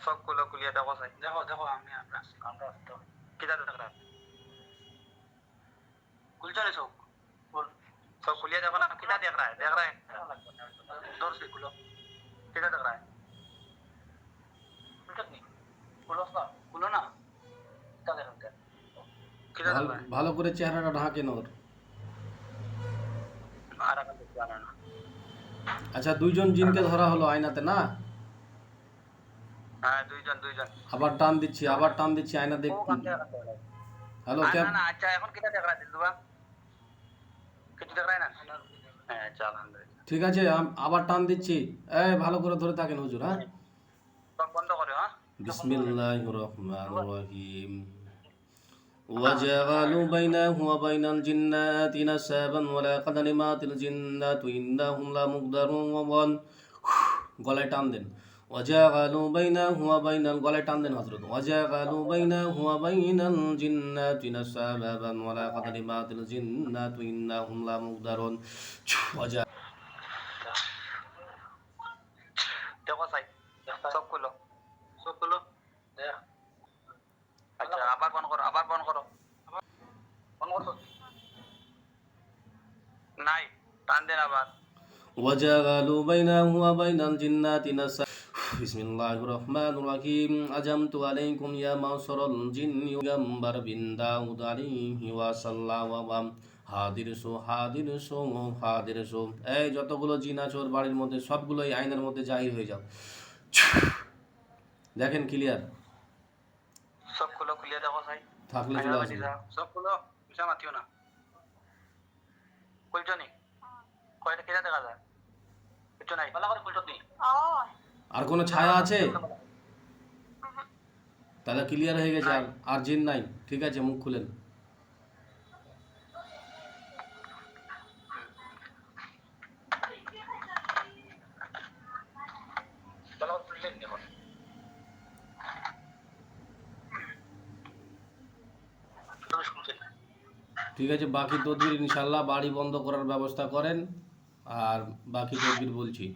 সবগুলো গুলিয়ে দেখো দেখো দেখো আমি আমরা আমরা কিতা সব গুলিয়ে দেখো না? কিতা দেখ দেখ কিতা দেখ ভালো করে চেহারাটা ঢাকেন ওর আচ্ছা দুইজন জিনকে ধরা হলো আয়নাতে না? হ্যাঁ দুইজন দুইজন আবার টান দিচ্ছি আবার টান দিচ্ছি আয়না দেখ হ্যালো না ক্যাব না আচ্ছা এখন কিটা দেখ রা দিলদুবা কিছু দেখ রা না হ্যাঁ চল আলহামদুলিল্লাহ ঠিক আছে আম- আবার টান দিচ্ছি এই ভালো করে ধরে থাকেন হুজুর হ্যাঁ সব বন্ধ করে হ্যাঁ বিসমিল্লাহির রহমানির রহিম وجعلوا بينه وبين الجنات نسابا ولقد علمت الجنات إنهم لمقدرون গলায় টান দেন وجعلوا بينه وبين গলায় টান দেন হযরত وجعلوا بينه وبين الجنات نسابا ولقد علمت الجنات إنهم لمقدرون وجعلوا দেখো সাই সব খুলো সব খুলো দেখ আচ্ছা আবার বন্ধ করো আবার বন্ধ করো বন্ধ করো নাই টান দেন আবার وجعلوا بينه وبين الجنات نسا যতগুলো জিন বাড়ির মধ্যে সবগুলো আইনের মধ্যে জাহির হয়ে যাও। দেখেন ক্লিয়ার সবগুলো থাকলে চলে আসবে। হ্যাঁ। কয়টা কেটে দেখা যায়? কিছু নাই ভালো করে কুলজনি ও আর কোনো ছায়া আছে? তাহলে ক্লিয়ার হয়ে গেছে, আর আর জিন নাই। ঠিক আছে, মুখ খুলেন। ঠিক আছে, বাকি তদবির ইনশাল্লাহ বাড়ি বন্ধ করার ব্যবস্থা করেন, আর বাকি তদবির বলছি।